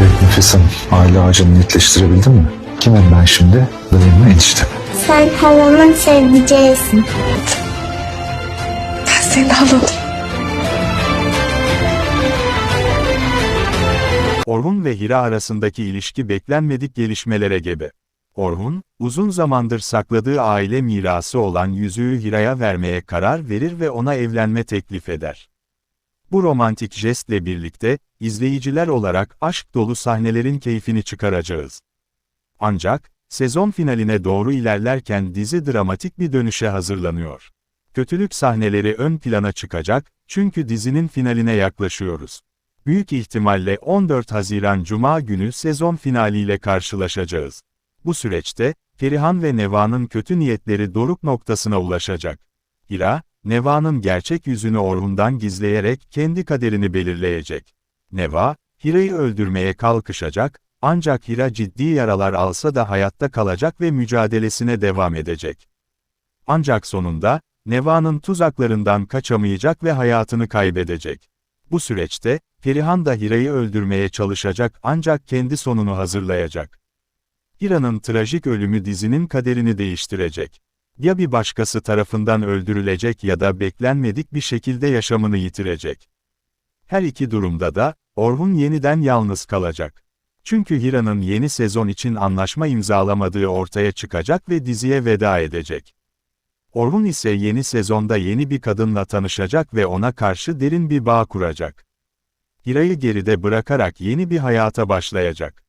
Evet Nefes Hanım, aile ağacını netleştirebildin mi? Kimim ben şimdi? Dayım mı eniştem? mi? Sen halamın sevdiceğisin. Ben seni de anladım. Orhun ve Hira arasındaki ilişki beklenmedik gelişmelere gebe. Orhun, uzun zamandır sakladığı aile mirası olan yüzüğü Hira'ya vermeye karar verir ve ona evlenme teklif eder. Bu romantik jestle birlikte, izleyiciler olarak aşk dolu sahnelerin keyfini çıkaracağız. Ancak, sezon finaline doğru ilerlerken dizi dramatik bir dönüşe hazırlanıyor. Kötülük sahneleri ön plana çıkacak, çünkü dizinin finaline yaklaşıyoruz. Büyük ihtimalle 14 Haziran Cuma günü sezon finaliyle karşılaşacağız. Bu süreçte, Ferihan ve Neva'nın kötü niyetleri doruk noktasına ulaşacak. Hira, Neva'nın gerçek yüzünü Orhun'dan gizleyerek kendi kaderini belirleyecek. Neva, Hira'yı öldürmeye kalkışacak, ancak Hira ciddi yaralar alsa da hayatta kalacak ve mücadelesine devam edecek. Ancak sonunda, Neva'nın tuzaklarından kaçamayacak ve hayatını kaybedecek. Bu süreçte, Ferihan da Hira'yı öldürmeye çalışacak ancak kendi sonunu hazırlayacak. Hira'nın trajik ölümü dizinin kaderini değiştirecek. Ya bir başkası tarafından öldürülecek ya da beklenmedik bir şekilde yaşamını yitirecek. Her iki durumda da, Orhun yeniden yalnız kalacak. Çünkü Hira'nın yeni sezon için anlaşma imzalamadığı ortaya çıkacak ve diziye veda edecek. Orhun ise yeni sezonda yeni bir kadınla tanışacak ve ona karşı derin bir bağ kuracak. Hira'yı geride bırakarak yeni bir hayata başlayacak.